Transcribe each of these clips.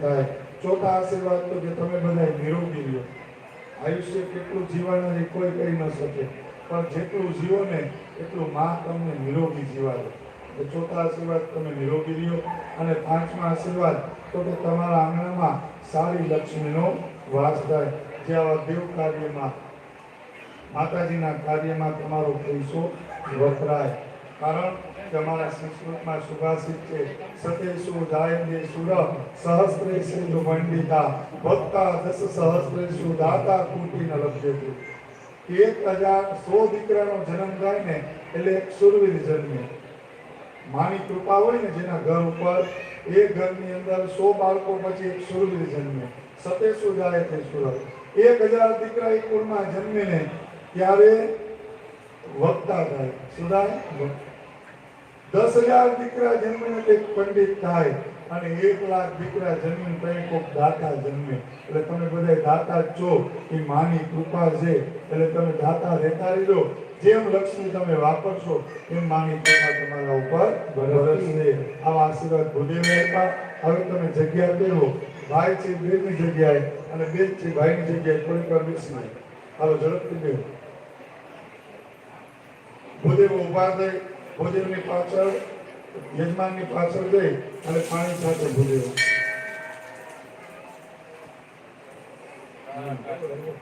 થાય. ચોથા આશીર્વાદ તો કે તમે બધા નિરોગી રહ્યો. આયુષ્ય કેટલું જીવન એ કોઈ કહી ન શકે. પણ જેટલું જીવો ને એટલું માં તમને નિરોગી જીવાડે. એટલે ચોથા આશીર્વાદ તમે નિરોગી રહ્યો. અને પાંચમા આશીર્વાદ, તો કે તમારા આંગણામાં સારી લક્ષ્મીનો વાસ થાય. જે આવા દેવ કાર્યમાં, માતાજીના કાર્યમાં તમારો પૈસો વપરાય. કારણ કે અમારા સંસ્કૃતમાં સુભાષિત છે સતેશુ દાયને સુર સહસ્ત્રેશુ પંડિતા ભક્તા દસ સહસ્ત્રેશુ દાતા કુટી ન લભ્યતે એક હજાર સો દીકરાનો જન્મ થાય ને એટલે સુરવીર જન્મે માની કૃપા હોય ને જેના ઘર ઉપર એ ઘરની અંદર સો બાળકો પછી એક સુરવીર જન્મે સતેશુ જાય તે સુર એક હજાર દીકરા એક કુળમાં જન્મે ને ત્યારે વક્તા થાય સુધાય દસ હજાર દીકરા જન્મીને પંડિત થાય અને એક લાખ દીકરા જન્મીને તો કોઈક દાતા જન્મે. એટલે તમે બધા દાતા છો. એ માની કૃપા છે. એટલે તમે દાતા રહેતા રહેજો. જેમ લક્ષ્મી તમે વાપરશો એમ માની કૃપા તમારા ઉપર વરસશે આવા આશીર્વાદ ભૂદેવે આપ્યા હવે તમે જગ્યા દેવો ભાઈ છે બેની જગ્યાએ. અને બેન છે ભાઈની જગ્યાએ. થોડીક વાર બેસી હાલો ઝડપથી દેવો ભૂદેવ ઊભા થઈ. ભૂદેવની પાછળ યજમાનની પાછળ જઈ અને પાણી સાથે ભૂદેવ ચાલો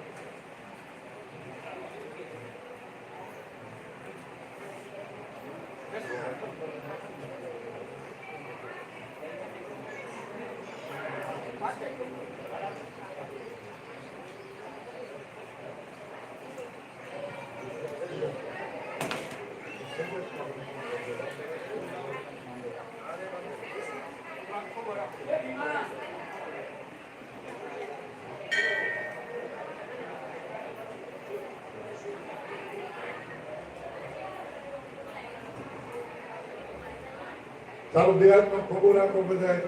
બે હાથમાં ખોબો રાખો બધાય.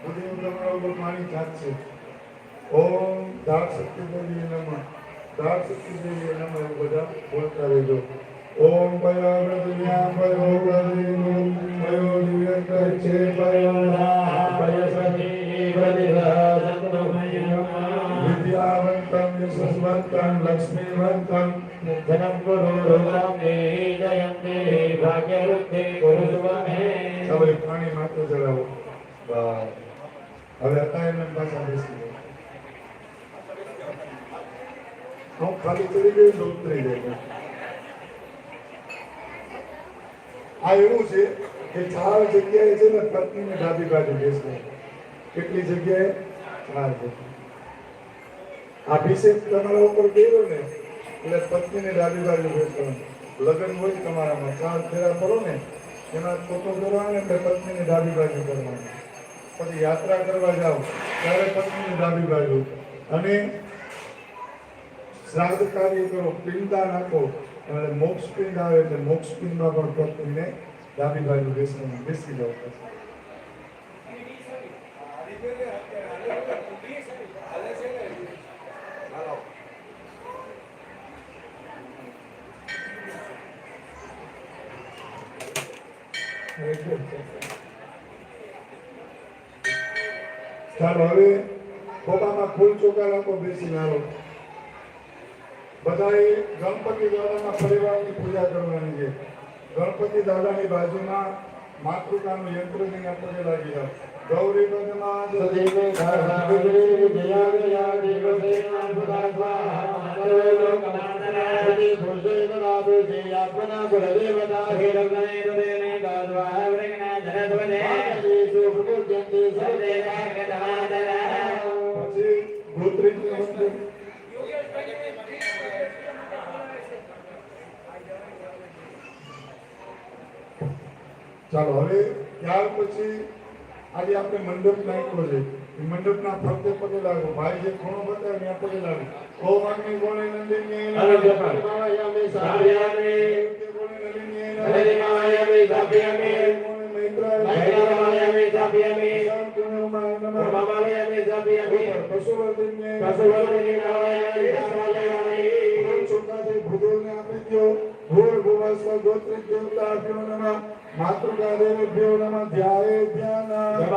ભૂદેવ તમારા ઉપર પાણી છે. ઓમ દાળ શક્તિ દેવી નમઃ. દાળ શક્તિ દેવી નમઃ એવું બધા બોલતા રહેજો. ઓમ પયો વ્રતન્યા પયો વ્રતિનો પયો દિવ્ય છે પયો વિદ્યાવંતમ યશસ્વંતમ લક્ષ્મીવંતમ હવે પાણી માથે ચડાવો હવે એમને પાછા બેસી હું ખાલી ચડી ગઈ તો ઉતરી જાય આ એવું છે કે ચાર જગ્યાએ છે ને પત્નીને ડાબી બાજુ બેસવું કેટલી જગ્યાએ? ચાર જગ્યાએ. અભિષેક તમારા ઉપર કર્યો ને, એટલે પત્નીને ડાબી બાજુ બેસવાનું. લગ્ન હોય તમારામાં, ચાર ફેરા કરો ને એમાં ફોટો કરવાનો એટલે પત્નીની ડાબી બાજુ કરવાની. પછી યાત્રા કરવા જાઓ, ત્યારે પત્નીની ડાબી બાજુ. અને શ્રાદ્ધ કાર્ય કરો પિંડદાન આપો અને મોક્ષ પિંડ આવે એટલે મોક્ષ પિંડમાં પણ પત્નીને ડાબી બાજુ બેસવાનું, બેસી જાઓ. પછી. ચાલો હવે પોતાના ફૂલ ચોખા લોકો બેસી લાવો બધાએ ગણપતિ દાદાના પરિવારની પૂજા કરવાની છે. ગણપતિ દાદાની બાજુમાં માતૃકાનું યંત્ર લઈને પગે લાગી જાવ ગૌરી પદમાં પછી ચાલો હવે ત્યાર પછી આજે આપણે મંડપ નાખ્યો છે. મંડપના ફરતે પગે લાગો. ભાઈ જે ખૂણો બતાવે ત્યાં પગે લાગો. કો અગ્નિ ગોણે નંદિની હરે નમઃ પશુવર્ધિને ચોખાથી ભૂદેવને આપી દો بيمينه ومضى ليميز بيمينه فسوى الذين ಮಾತೃಕಾದೇವೇಭ್ಯೋ ನಮ ಧ್ಯಾಯೇಭ್ಯ ನಮ